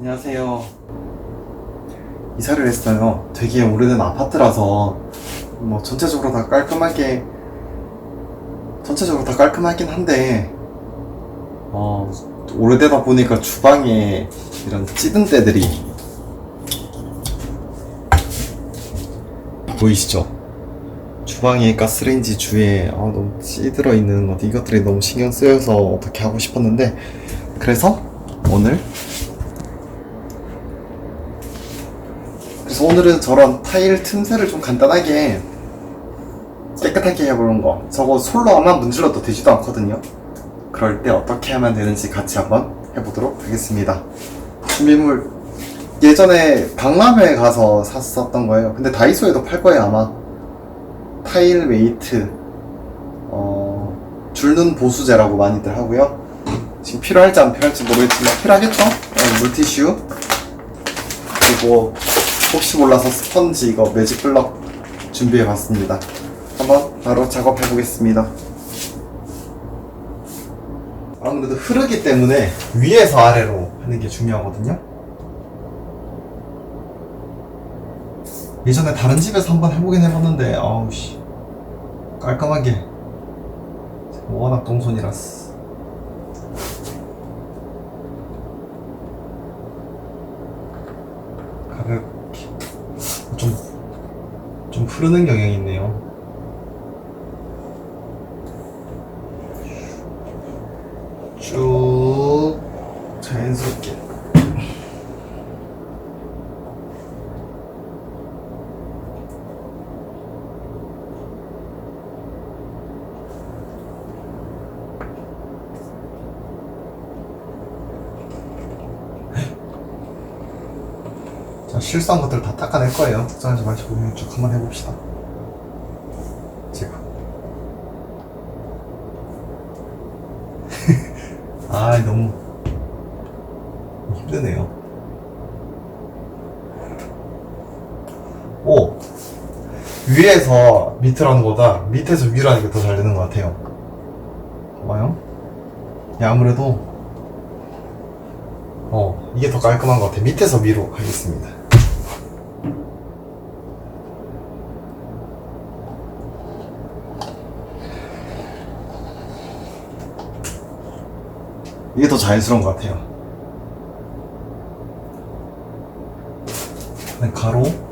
안녕하세요. 이사를 했어요. 되게 오래된 아파트라서 뭐 전체적으로 다 깔끔하게 전체적으로 다 깔끔하긴 한데 어 오래되다 보니까 주방에 이런 찌든 때들이 보이시죠? 주방에 가스레인지 주에 아, 너무 찌들어 있는 것 이것들이 너무 신경 쓰여서 어떻게 하고 싶었는데 그래서 오늘 그래서 오늘은 저런 타일 틈새를 좀 간단하게 깨끗하게 해보는 거. 저거 솔로만 문질러도 되지도 않거든요. 그럴 때 어떻게 하면 되는지 같이 한번 해보도록 하겠습니다. 준비물. 예전에 박람회에 가서 샀었던 거예요. 근데 다이소에도 팔 거예요 아마. 타일 웨이트. 어, 줄눈 보수제라고 많이들 하고요. 지금 필요할지 안 필요할지 모르겠지만 필요하겠죠? 어, 물티슈. 그리고 혹시 몰라서 스펀지 이거 매직 블럭 준비해 봤습니다. 한번 바로 작업해 보겠습니다. 아무래도 흐르기 때문에 위에서 아래로 하는 게 중요하거든요. 예전에 다른 집에서 한번 해보긴 해봤는데 아우 씨 깔끔하게 워낙 똥손이라서 가볍게 좀, 좀 흐르는 경향이 있네요. 쭉 자연스럽게. 실수한 것들 다 닦아낼 거예요. 걱정하지 마시고 그냥 쭉 한번 해봅시다. 제가. 아, 너무 힘드네요. 오! 위에서 밑으로 하는 것보다 밑에서 위로 하는 게 더 잘 되는 것 같아요. 봐봐요. 야, 아무래도 어, 이게 더 깔끔한 것 같아요. 밑에서 위로 하겠습니다. 이게 더 자연스러운 것 같아요. 그다음에 가로.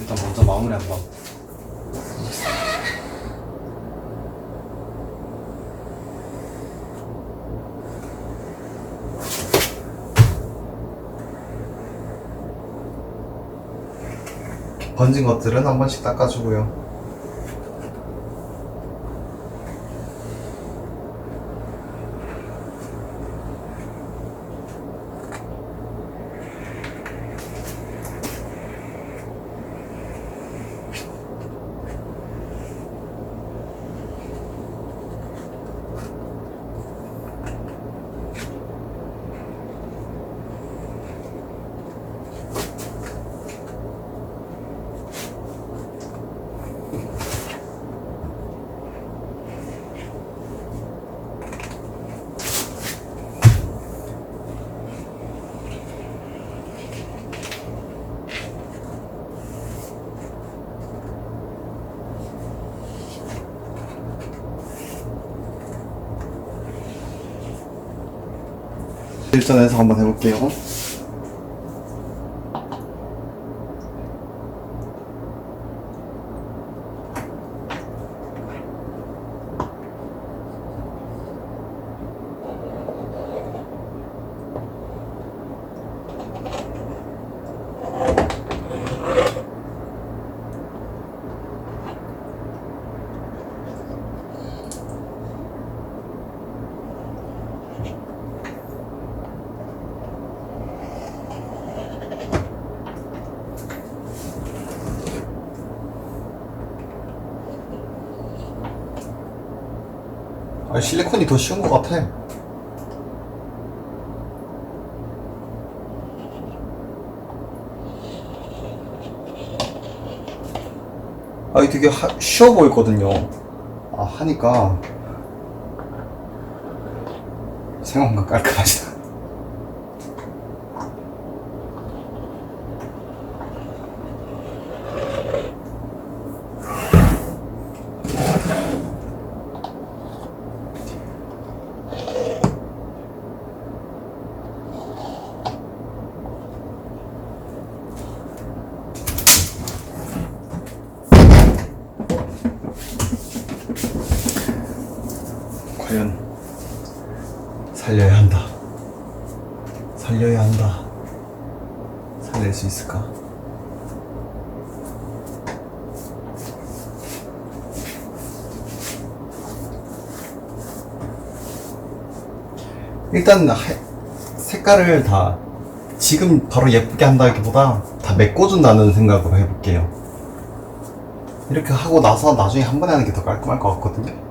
일단 먼저 마무리 한번. 번진 것들은 한 번씩 닦아주고요. 일전에서 한번 해볼게요. 아, 실리콘이 더 쉬운 것 같아. 아, 이 되게 하, 쉬워 보였거든요. 아, 하니까 생각보다 깔끔하시다. 과연 살려야 한다. 살려야 한다. 살릴 수 있을까? 일단 해- 색깔을 다 지금 바로 예쁘게 한다기보다 다 메꿔준다는 생각으로 해볼게요. 이렇게 하고 나서 나중에 한 번에 하는 게 더 깔끔할 것 같거든요.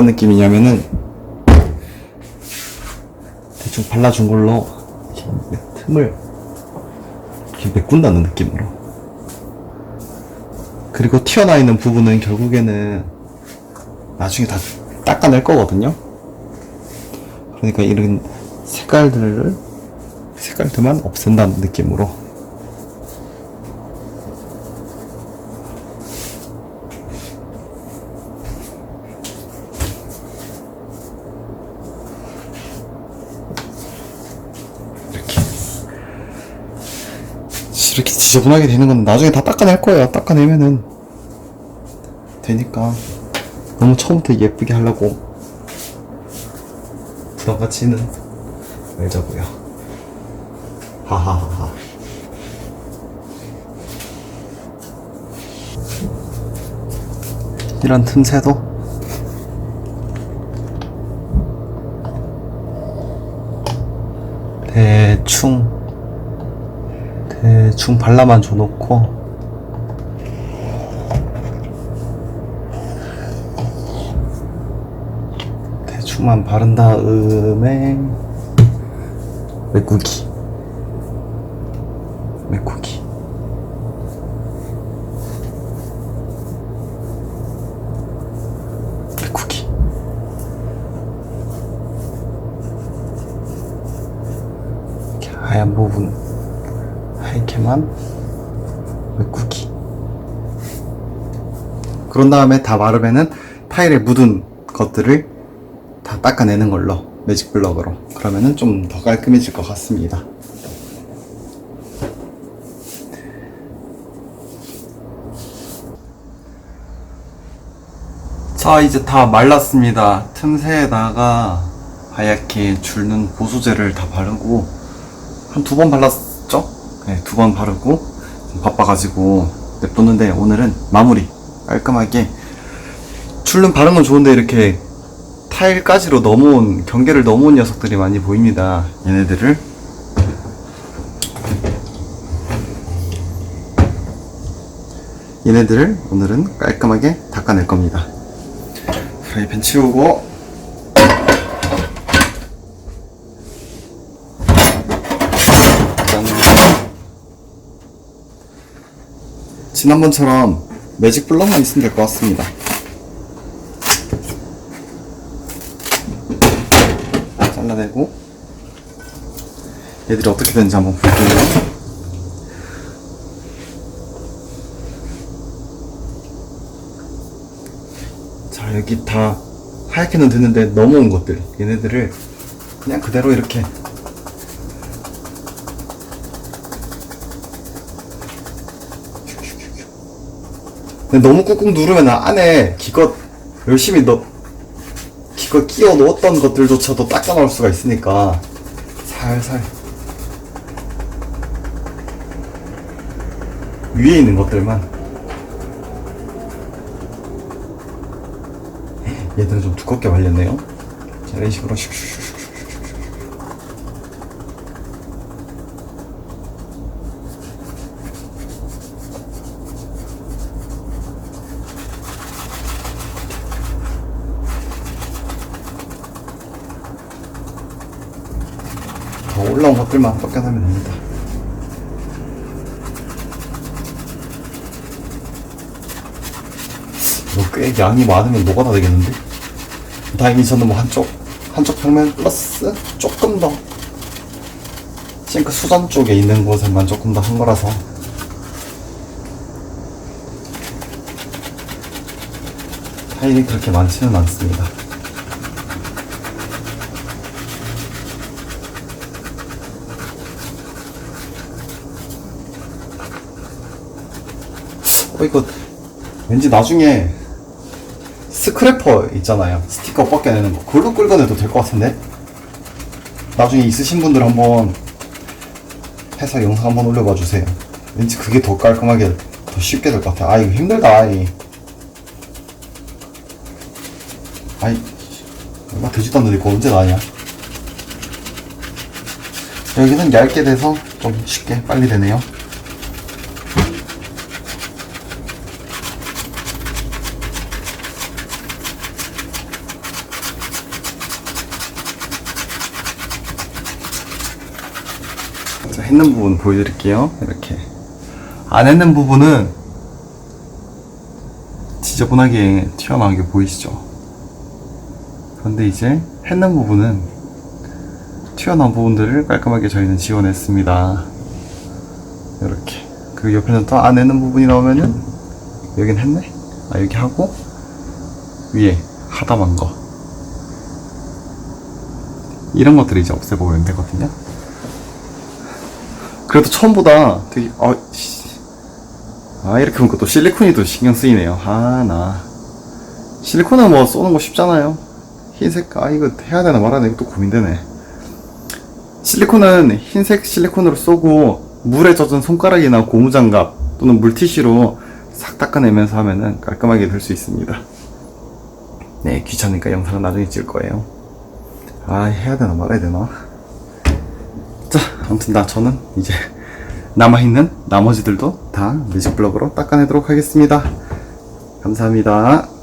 어떤 느낌이냐면은 대충 발라준 걸로 틈을 이렇게 메꾼다는 느낌으로. 그리고 튀어나 있는 부분은 결국에는 나중에 다 닦아낼 거거든요. 그러니까 이런 색깔들을 색깔들만 없앤다는 느낌으로 이렇게 지저분하게 되는 건 나중에 다 닦아낼 거예요. 닦아내면은 되니까 너무 처음부터 예쁘게 하려고 부담가치는 말자고요. 하하하하. 이런 틈새도 대충 대충 발라만 줘놓고. 대충만 바른 다음에 메꾸기. 메꾸기. 메꾸기. 이렇게 하얀 부분 하얗게만 메꾸기 그런 다음에 다 마르면은 타일에 묻은 것들을 다 닦아내는 걸로 매직 블럭으로 그러면은 좀 더 깔끔해질 것 같습니다. 자 이제 다 말랐습니다. 틈새에다가 하얗게 줄는 보수제를 다 바르고 한 두 번 발랐죠? 네, 두 번 바르고 바빠가지고 냅뒀는데 오늘은 마무리 깔끔하게 줄눈 바른 건 좋은데 이렇게 타일까지로 넘어온 경계를 넘어온 녀석들이 많이 보입니다. 얘네들을 얘네들을 오늘은 깔끔하게 닦아낼 겁니다. 프라이팬 치우고 지난번처럼 매직 블럭만 있으면 될 것 같습니다. 잘라내고 얘들이 어떻게 되는지 한번 볼게요. 자 여기 다 하얗게는 됐는데 넘어온 것들 얘네들을 그냥 그대로 이렇게 근데 너무 꾹꾹 누르면 안에 기껏 열심히 넣그 끼워 놓았던 것들조차도 닦아 나올 수가 있으니까. 살살. 위에 있는 것들만. 얘들은 좀 두껍게 말렸네요. 자 이런 식으로 슉슉슉슉 더 올라온 것들만 벗겨내면 됩니다. 이거 꽤 양이 많으면 노가다 되겠는데? 다행히 저는 뭐 한쪽, 한쪽 평면 플러스 조금 더 싱크 수전 쪽에 있는 곳에만 조금 더 한 거라서 타일이 그렇게 많지는 않습니다. 어, 이거 왠지 나중에 스크래퍼 있잖아요. 스티커 벗겨내는 거. 그걸로 끌어내도 될 것 같은데? 나중에 있으신 분들 한번 해서 영상 한번 올려봐 주세요. 왠지 그게 더 깔끔하게, 더 쉽게 될 것 같아. 아, 이거 힘들다, 아이. 아이, 얼마 되지도 않는데 이거 언제 나냐? 여기는 얇게 돼서 좀 쉽게 빨리 되네요. 자, 했는 부분 보여드릴게요. 이렇게. 안 했는 부분은 지저분하게 튀어나온 게 보이시죠? 그런데 이제 했는 부분은 튀어나온 부분들을 깔끔하게 저희는 지원했습니다. 이렇게. 그리고 옆에는 또 안 했는 부분이 나오면은 여긴 했네? 아, 여기 하고 위에 하다만 거. 이런 것들을 이제 없애보면 되거든요. 그래도 처음보다 되게 아, 씨. 아 이렇게 보니까 또 실리콘이 또 신경 쓰이네요. 아 나 실리콘은 뭐 쏘는 거 쉽잖아요. 흰색 아 이거 해야 되나 말아야 되나 또 고민되네. 실리콘은 흰색 실리콘으로 쏘고 물에 젖은 손가락이나 고무장갑 또는 물티슈로 싹 닦아내면서 하면은 깔끔하게 될 수 있습니다. 네 귀찮으니까 영상은 나중에 찍을 거예요. 아 해야 되나 말아야 되나. 자, 아무튼 나 저는 이제 남아있는 나머지들도 다 매직 블럭으로 닦아내도록 하겠습니다. 감사합니다.